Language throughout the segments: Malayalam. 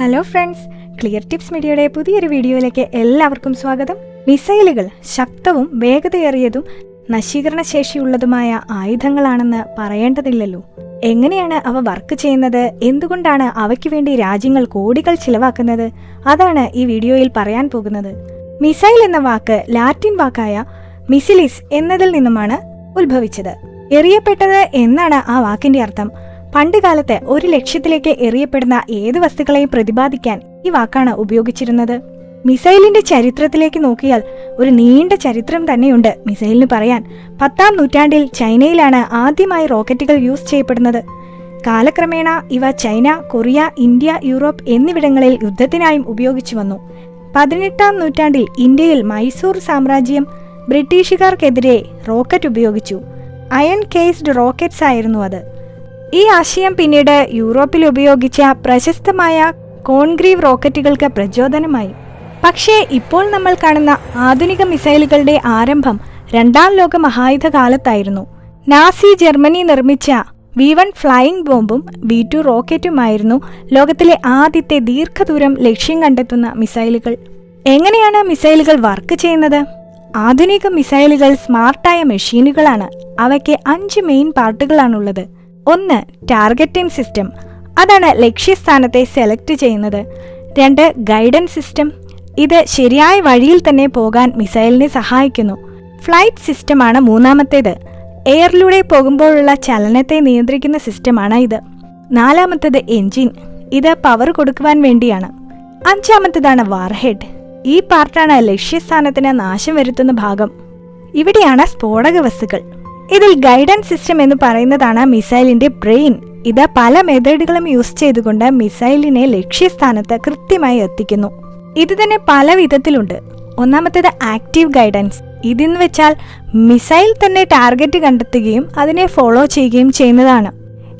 ഹലോ ഫ്രണ്ട്സ് ക്ലിയർ ടിപ്സ് മീഡിയയുടെ പുതിയൊരു വീഡിയോയിലേക്ക് എല്ലാവർക്കും സ്വാഗതം. മിസൈലുകൾ ശക്തവും വേഗതയേറിയതും നശീകരണ ശേഷിയുള്ളതുമായ ആയുധങ്ങളാണെന്ന് പറയേണ്ടതില്ലല്ലോ. എങ്ങനെയാണ് അവ വർക്ക് ചെയ്യുന്നത്? എന്തുകൊണ്ടാണ് അവയ്ക്ക് വേണ്ടി രാജ്യങ്ങൾ കോടികൾ ചിലവാക്കുന്നത്? അതാണ് ഈ വീഡിയോയിൽ പറയാൻ പോകുന്നത്. മിസൈൽ എന്ന വാക്ക് ലാറ്റിൻ വാക്കായ മിസിലിസ് എന്നതിൽ നിന്നുമാണ് ഉത്ഭവിച്ചത്. എറിയപ്പെട്ടത് എന്നാണ് ആ വാക്കിന്റെ അർത്ഥം. പണ്ടുകാലത്ത് ഒരു ലക്ഷ്യത്തിലേക്ക് എറിയപ്പെടുന്ന ഏത് വസ്തുക്കളെയും പ്രതിപാദിക്കാൻ ഈ വാക്കാണ് ഉപയോഗിച്ചിരുന്നത്. മിസൈലിന്റെ ചരിത്രത്തിലേക്ക് നോക്കിയാൽ ഒരു നീണ്ട ചരിത്രം തന്നെയുണ്ട് മിസൈലിന് പറയാൻ. പത്താം നൂറ്റാണ്ടിൽ ചൈനയിലാണ് ആദ്യമായി റോക്കറ്റുകൾ യൂസ് ചെയ്യപ്പെടുന്നത്. കാലക്രമേണ ഇവ ചൈന കൊറിയ ഇന്ത്യ യൂറോപ്പ് എന്നിവിടങ്ങളിൽ യുദ്ധത്തിനായും ഉപയോഗിച്ചു വന്നു. പതിനെട്ടാം നൂറ്റാണ്ടിൽ ഇന്ത്യയിൽ മൈസൂർ സാമ്രാജ്യം ബ്രിട്ടീഷുകാർക്കെതിരെ റോക്കറ്റ് ഉപയോഗിച്ചു. അയൺ കേസ്ഡ് റോക്കറ്റ്സ് ആയിരുന്നു അത്. ഈ ആശയം പിന്നീട് യൂറോപ്പിൽ ഉപയോഗിച്ച പ്രശസ്തമായ കോൺഗ്രീവ് റോക്കറ്റുകൾക്ക് പ്രചോദനമായി. പക്ഷേ ഇപ്പോൾ നമ്മൾ കാണുന്ന ആധുനിക മിസൈലുകളുടെ ആരംഭം രണ്ടാം ലോക മഹായുധ കാലത്തായിരുന്നു നാസി ജർമ്മനി നിർമ്മിച്ച വി വൺ ഫ്ലൈയിങ് ബോംബും വി ടു റോക്കറ്റുമായിരുന്നു ലോകത്തിലെ ആദ്യത്തെ ദീർഘദൂരം ലക്ഷ്യം കണ്ടെത്തുന്ന മിസൈലുകൾ. എങ്ങനെയാണ് മിസൈലുകൾ വർക്ക് ചെയ്യുന്നത്? ആധുനിക മിസൈലുകൾ സ്മാർട്ടായ മെഷീനുകളാണ്. അവയ്ക്ക് അഞ്ച് മെയിൻ പാർട്ടുകളാണുള്ളത്. ഒന്ന് ടാർഗറ്റിംഗ് സിസ്റ്റം. അതാണ് ലക്ഷ്യസ്ഥാനത്തെ സെലക്ട് ചെയ്യുന്നത്. രണ്ട് ഗൈഡൻസ് സിസ്റ്റം. ഇത് ശരിയായ വഴിയിൽ തന്നെ പോകാൻ മിസൈലിനെ സഹായിക്കുന്നു. ഫ്ലൈറ്റ് സിസ്റ്റമാണ് മൂന്നാമത്തേത്. എയറിലൂടെ പോകുമ്പോഴുള്ള ചലനത്തെ നിയന്ത്രിക്കുന്ന സിസ്റ്റമാണ് ഇത്. നാലാമത്തേത് എൻജിൻ. ഇത് പവർ കൊടുക്കുവാൻ വേണ്ടിയാണ്. അഞ്ചാമത്തേതാണ് വാർഹെഡ്. ഈ പാർട്ടാണ് ലക്ഷ്യസ്ഥാനത്തിന് നാശം വരുത്തുന്ന ഭാഗം. ഇവിടെയാണ് സ്ഫോടക വസ്തുക്കൾ. ഇതിൽ ഗൈഡൻസ് സിസ്റ്റം എന്ന് പറയുന്നതാണ് മിസൈലിന്റെ ബ്രെയിൻ. ഇത് പല മെത്തേഡുകളും യൂസ് ചെയ്തുകൊണ്ട് മിസൈലിനെ ലക്ഷ്യസ്ഥാനത്ത് കൃത്യമായി എത്തിക്കുന്നു. ഇത് തന്നെ പല വിധത്തിലുണ്ട്. ഒന്നാമത്തേത് ആക്റ്റീവ് ഗൈഡൻസ്. ഇതെന്ന് വെച്ചാൽ മിസൈൽ തന്നെ ടാർഗറ്റ് കണ്ടെത്തുകയും അതിനെ ഫോളോ ചെയ്യുകയും ചെയ്യുന്നതാണ്.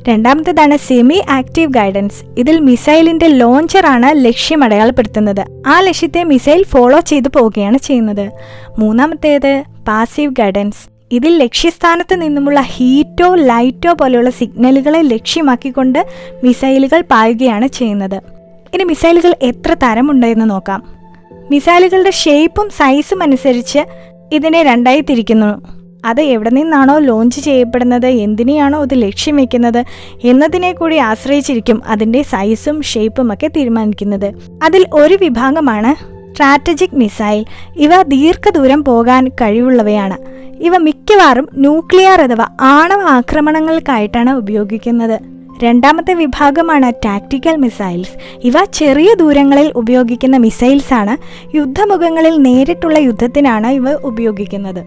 രണ്ടാമത്തേതാണ് സെമി ആക്റ്റീവ് ഗൈഡൻസ് ഇതിൽ മിസൈലിന്റെ ലോഞ്ചറാണ് ലക്ഷ്യം അടയാളപ്പെടുത്തുന്നത്. ആ ലക്ഷ്യത്തെ മിസൈൽ ഫോളോ ചെയ്തു പോവുകയാണ് ചെയ്യുന്നത്. മൂന്നാമത്തേത് പാസീവ് ഗൈഡൻസ് ഇതിൽ ലക്ഷ്യസ്ഥാനത്ത് നിന്നുമുള്ള ഹീറ്റോ ലൈറ്റോ പോലെയുള്ള സിഗ്നലുകളെ ലക്ഷ്യമാക്കിക്കൊണ്ട് മിസൈലുകൾ പായുകയാണ് ചെയ്യുന്നത്. ഇനി മിസൈലുകൾ എത്ര തരമുണ്ടെന്ന് നോക്കാം. മിസൈലുകളുടെ ഷേപ്പും സൈസും അനുസരിച്ച് ഇതിനെ രണ്ടായി തിരിക്കുന്നു. അത് എവിടെ നിന്നാണോ ലോഞ്ച് ചെയ്യപ്പെടുന്നത് എന്തിനെയാണോ ഇത് ലക്ഷ്യം വെക്കുന്നത് എന്നതിനെ കൂടി ആശ്രയിച്ചിരിക്കും അതിന്റെ സൈസും ഷേപ്പും ഒക്കെ തീരുമാനിക്കുന്നത്. അതിൽ ഒരു വിഭാഗമാണ് സ്ട്രാറ്റജിക് മിസൈൽ. ഇവ ദീർഘദൂരം പോകാൻ കഴിവുള്ളവയാണ്. ഇവ മിക്കവാറും ന്യൂക്ലിയർ അഥവാ ആണവ ആക്രമണങ്ങൾക്കായിട്ടാണ് ഉപയോഗിക്കുന്നത്. രണ്ടാമത്തെ വിഭാഗമാണ് ടാക്ടിക്കൽ മിസൈൽസ് ഇവ ചെറിയ ദൂരങ്ങളിൽ ഉപയോഗിക്കുന്ന മിസൈൽസ് ആണ്. യുദ്ധമുഖങ്ങളിൽ നേരിട്ടുള്ള യുദ്ധത്തിനാണ് ഇവ ഉപയോഗിക്കുന്നത്.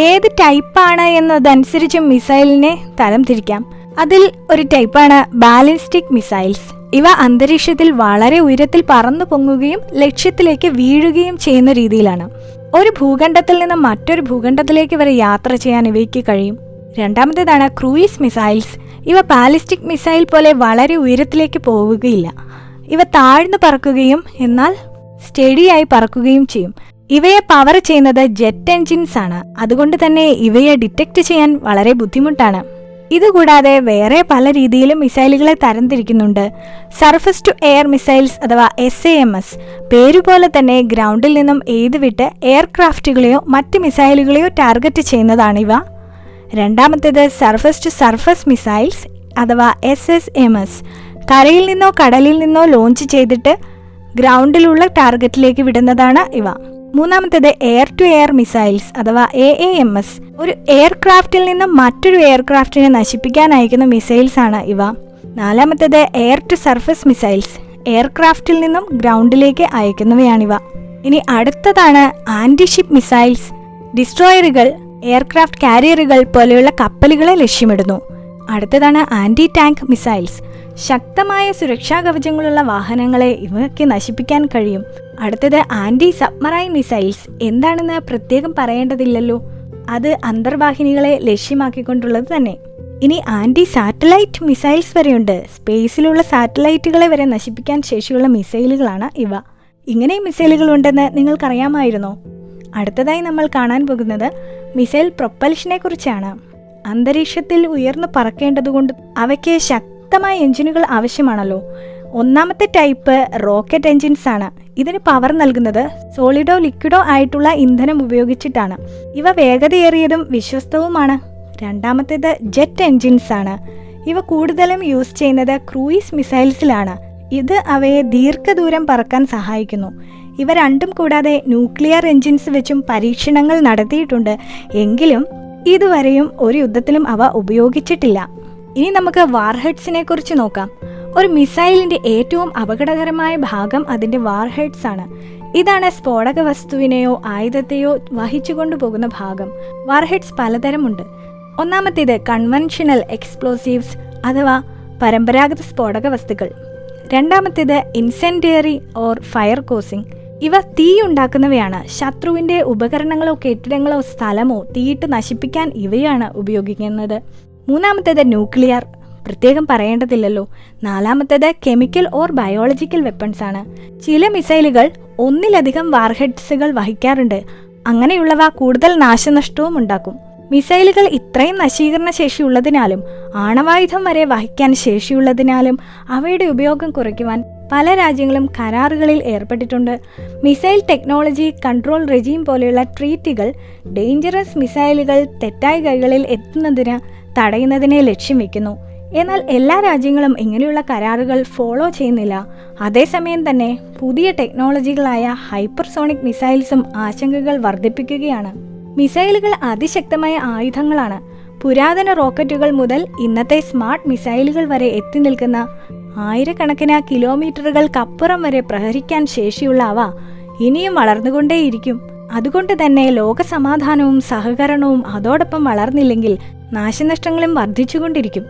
ഏത് ടൈപ്പാണ് എന്നതനുസരിച്ച് മിസൈലിനെ തരം തിരിക്കാം. അതിൽ ഒരു ടൈപ്പാണ് ബാലിസ്റ്റിക് മിസൈൽസ് ഇവ അന്തരീക്ഷത്തിൽ വളരെ ഉയരത്തിൽ പറന്നു പൊങ്ങുകയും ലക്ഷ്യത്തിലേക്ക് വീഴുകയും ചെയ്യുന്ന രീതിയിലാണ്. ഒരു ഭൂഖണ്ഡത്തിൽ നിന്ന് മറ്റൊരു ഭൂഖണ്ഡത്തിലേക്ക് വരെ യാത്ര ചെയ്യാൻ ഇവയ്ക്ക് കഴിയും. രണ്ടാമത്തേതാണ് ക്രൂയിസ് മിസൈൽസ്. ഇവ ബാലിസ്റ്റിക് മിസൈൽ പോലെ വളരെ ഉയരത്തിലേക്ക് പോവുകയില്ല. ഇവ താഴ്ന്നു പറക്കുകയും എന്നാൽ സ്റ്റഡിയായി പറക്കുകയും ചെയ്യും. ഇവയെ പവർ ചെയ്യുന്നത് ജെറ്റ് എൻജിൻസ് ആണ്. അതുകൊണ്ട് തന്നെ ഇവയെ ഡിറ്റക്ട് ചെയ്യാൻ വളരെ ബുദ്ധിമുട്ടാണ്. ഇതുകൂടാതെ വേറെ പല രീതിയിലും മിസൈലുകളെ തരംതിരിക്കുന്നുണ്ട്. സർഫസ് ടു എയർ മിസൈൽസ് അഥവാ എസ് എ എം എസ് പേരുപോലെ തന്നെ ഗ്രൗണ്ടിൽ നിന്നും എയ്തുവിട്ട് എയർക്രാഫ്റ്റുകളെയോ മറ്റ് മിസൈലുകളെയോ ടാർഗറ്റ് ചെയ്യുന്നതാണിവ. രണ്ടാമത്തേത് സർഫസ് ടു സർഫസ് മിസൈൽസ് അഥവാ എസ് എസ് എം എസ് കരയിൽ നിന്നോ കടലിൽ നിന്നോ ലോഞ്ച് ചെയ്തിട്ട് ഗ്രൗണ്ടിലുള്ള ടാർഗറ്റിലേക്ക് വിടുന്നതാണ് ഇവ. മൂന്നാമത്തേത് എയർ ടു എയർ മിസൈൽസ് അഥവാ എ എ എം എസ് ഒരു എയർക്രാഫ്റ്റിൽ നിന്നും മറ്റൊരു എയർക്രാഫ്റ്റിനെ നശിപ്പിക്കാൻ അയക്കുന്ന മിസൈൽസ് ആണ് ഇവ. നാലാമത്തേത് എയർ ടു സർഫസ് മിസൈൽസ് എയർക്രാഫ്റ്റിൽ നിന്നും ഗ്രൗണ്ടിലേക്ക് അയക്കുന്നവയാണിവ. ഇനി അടുത്തതാണ് ആന്റിഷിപ്പ് മിസൈൽസ് ഡിസ്ട്രോയറുകൾ എയർക്രാഫ്റ്റ് കാരിയറുകൾ പോലെയുള്ള കപ്പലുകളെ ലക്ഷ്യമിടുന്നു. അടുത്തതാണ് ആന്റി ടാങ്ക് മിസൈൽസ് ശക്തമായ സുരക്ഷാ കവചങ്ങളുള്ള വാഹനങ്ങളെ ഇവയ്ക്ക് നശിപ്പിക്കാൻ കഴിയും. അടുത്തത് ആന്റി സബ്മറൈൻ മിസൈൽസ്. എന്താണെന്ന് പ്രത്യേകം പറയേണ്ടതില്ലല്ലോ. അത് അന്തർവാഹിനികളെ ലക്ഷ്യമാക്കിക്കൊണ്ടുള്ളത് തന്നെ. ഇനി ആന്റി സാറ്റലൈറ്റ് മിസൈൽസ് വരെയുണ്ട്. സ്പേസിലുള്ള സാറ്റലൈറ്റുകളെ വരെ നശിപ്പിക്കാൻ ശേഷിയുള്ള മിസൈലുകളാണ് ഇവ. ഇങ്ങനെ മിസൈലുകൾ ഉണ്ടെന്ന് നിങ്ങൾക്കറിയാമായിരുന്നോ? അടുത്തതായി നമ്മൾ കാണാൻ പോകുന്നത് മിസൈൽ പ്രൊപ്പൽഷനെ കുറിച്ചാണ് അന്തരീക്ഷത്തിൽ ഉയർന്നു പറക്കേണ്ടതുകൊണ്ട് അവയ്ക്ക് ശക്തമായ എഞ്ചിനുകൾ ആവശ്യമാണല്ലോ. ഒന്നാമത്തെ ടൈപ്പ് റോക്കറ്റ് എൻജിൻസ് ആണ്. ഇതിന് പവർ നൽകുന്നത് സോളിഡോ ലിക്വിഡോ ആയിട്ടുള്ള ഇന്ധനം ഉപയോഗിച്ചിട്ടാണ്. ഇവ വേഗതയേറിയതും വിശ്വസ്തവുമാണ്. രണ്ടാമത്തേത് ജെറ്റ് എൻജിൻസ് ആണ്. ഇവ കൂടുതലും യൂസ് ചെയ്യുന്നത് ക്രൂയിസ് മിസൈൽസിലാണ്. ഇത് അവയെ ദീർഘദൂരം പറക്കാൻ സഹായിക്കുന്നു. ഇവ രണ്ടും കൂടാതെ ന്യൂക്ലിയർ എൻജിൻസ് വെച്ചും പരീക്ഷണങ്ങൾ നടത്തിയിട്ടുണ്ട്. എങ്കിലും ഇതുവരെയും ഒരു യുദ്ധത്തിലും അവ ഉപയോഗിച്ചിട്ടില്ല. ഇനി നമുക്ക് വാർഹെഡ്സിനെ കുറിച്ച് നോക്കാം. ഒരു മിസൈലിന്റെ ഏറ്റവും അപകടകരമായ ഭാഗം അതിന്റെ വാർഹെഡ്സ് ആണ്. ഇതാണ് സ്ഫോടക വസ്തുവിനെയോ ആയുധത്തെയോ വഹിച്ചുകൊണ്ടു പോകുന്ന ഭാഗം. വാർഹെഡ്സ് പലതരമുണ്ട്. ഒന്നാമത്തേത് കൺവെൻഷണൽ എക്സ്പ്ലോസീവ്സ് അഥവാ പരമ്പരാഗത സ്ഫോടക വസ്തുക്കൾ. രണ്ടാമത്തേത് ഇൻസെൻഡിയറി ഓർ ഫയർ കോസിംഗ് ഇവ തീ ഉണ്ടാക്കുന്നവയാണ്. ശത്രുവിന്റെ ഉപകരണങ്ങളോ കെട്ടിടങ്ങളോ സ്ഥലമോ തീയിട്ട് നശിപ്പിക്കാൻ ഇവയാണ് ഉപയോഗിക്കുന്നത്. മൂന്നാമത്തേത് ന്യൂക്ലിയർ. പ്രത്യേകം പറയേണ്ടതില്ലല്ലോ. നാലാമത്തേത് കെമിക്കൽ ഓർ ബയോളജിക്കൽ വെപ്പൺസ് ആണ്. ചില മിസൈലുകൾ ഒന്നിലധികം വാർഹെഡ്സുകൾ വഹിക്കാറുണ്ട്. അങ്ങനെയുള്ളവ കൂടുതൽ നാശനഷ്ടവും ഉണ്ടാക്കും. മിസൈലുകൾ ഇത്രയും നശീകരണ ശേഷിയുള്ളതിനാലും ആണവായുധം വരെ വഹിക്കാൻ ശേഷിയുള്ളതിനാലും അവയുടെ ഉപയോഗം കുറയ്ക്കുവാൻ പല രാജ്യങ്ങളും കരാറുകളിൽ ഏർപ്പെട്ടിട്ടുണ്ട്. മിസൈൽ ടെക്നോളജി കൺട്രോൾ റെജീം പോലെയുള്ള ട്രീറ്റുകൾ ഡേഞ്ചറസ് മിസൈലുകൾ തെറ്റായ കൈകളിൽ എത്തുന്നതിന് തടയുന്നതിനെ ലക്ഷ്യം വയ്ക്കുന്നു എന്നാൽ എല്ലാ രാജ്യങ്ങളും ഇങ്ങനെയുള്ള കരാറുകൾ ഫോളോ ചെയ്യുന്നില്ല. അതേസമയം തന്നെ പുതിയ ടെക്നോളജികളായ ഹൈപ്പർസോണിക് മിസൈൽസും ആശങ്കകൾ വർദ്ധിപ്പിക്കുകയാണ്. മിസൈലുകൾ അതിശക്തമായ ആയുധങ്ങളാണ്. പുരാതന റോക്കറ്റുകൾ മുതൽ ഇന്നത്തെ സ്മാർട്ട് മിസൈലുകൾ വരെ എത്തി നിൽക്കുന്ന ആയിരക്കണക്കിന് കിലോമീറ്ററുകൾക്കപ്പുറം വരെ പ്രഹരിക്കാൻ ശേഷിയുള്ള അവ ഇനിയും വളർന്നുകൊണ്ടേയിരിക്കും. അതുകൊണ്ട് തന്നെ ലോകസമാധാനവും സഹകരണവും അതോടൊപ്പം വളർന്നില്ലെങ്കിൽ നാശനഷ്ടങ്ങളും വർദ്ധിച്ചുകൊണ്ടിരിക്കും.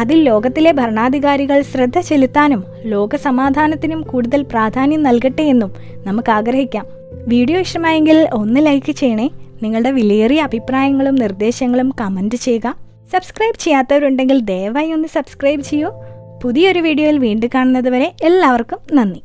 അതിൽ ലോകത്തിലെ ഭരണാധികാരികൾ ശ്രദ്ധ ചെലുത്താനും ലോക സമാധാനത്തിനും കൂടുതൽ പ്രാധാന്യം നൽകട്ടെ എന്നും നമുക്ക് ആഗ്രഹിക്കാം. വീഡിയോ ഇഷ്ടമായെങ്കിൽ ഒന്ന് ലൈക്ക് ചെയ്യണേ. നിങ്ങളുടെ വിലയേറിയ അഭിപ്രായങ്ങളും നിർദ്ദേശങ്ങളും കമന്റ് ചെയ്യുക. സബ്സ്ക്രൈബ് ചെയ്യാത്തവരുണ്ടെങ്കിൽ ദയവായി ഒന്ന് സബ്സ്ക്രൈബ് ചെയ്യൂ. പുതിയൊരു വീഡിയോയിൽ വീണ്ടും കാണുന്നത് വരെ എല്ലാവർക്കും നന്ദി.